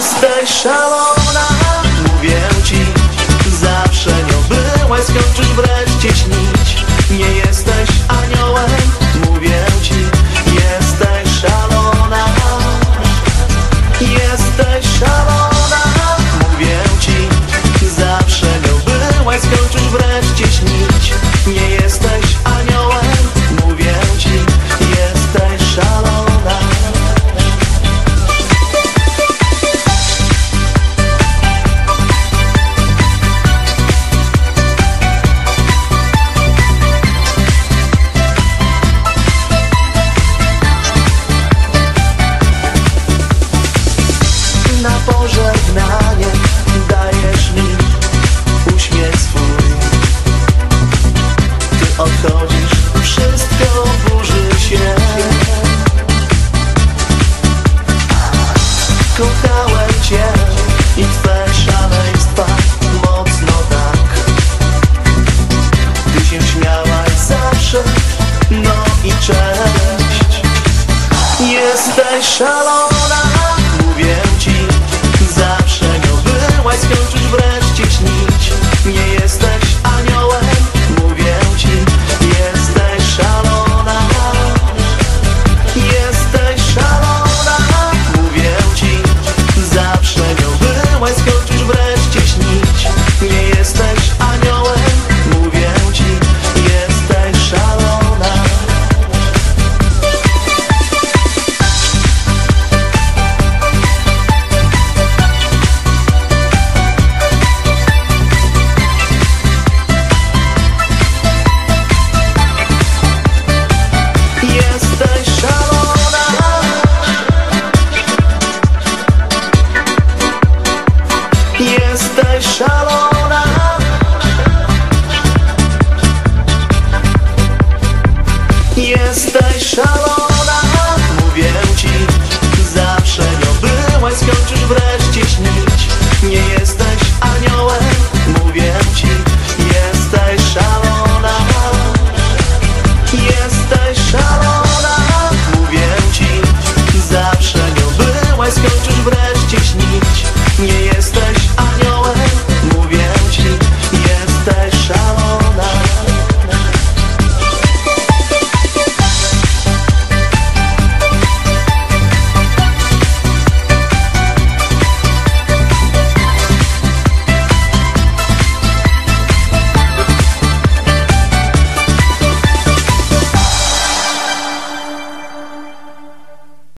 Jesteś szalona, mówię ci Zawsze nią byłaś, skończysz wreszcie pożegnanie. Dajesz mi uśmiech swój. Ty odchodzisz, wszystko burzy się. Kochałem Cię i Twe szaleństwa mocno tak. Ty się śmiałaś zawsze, no i cześć. Jesteś szalona.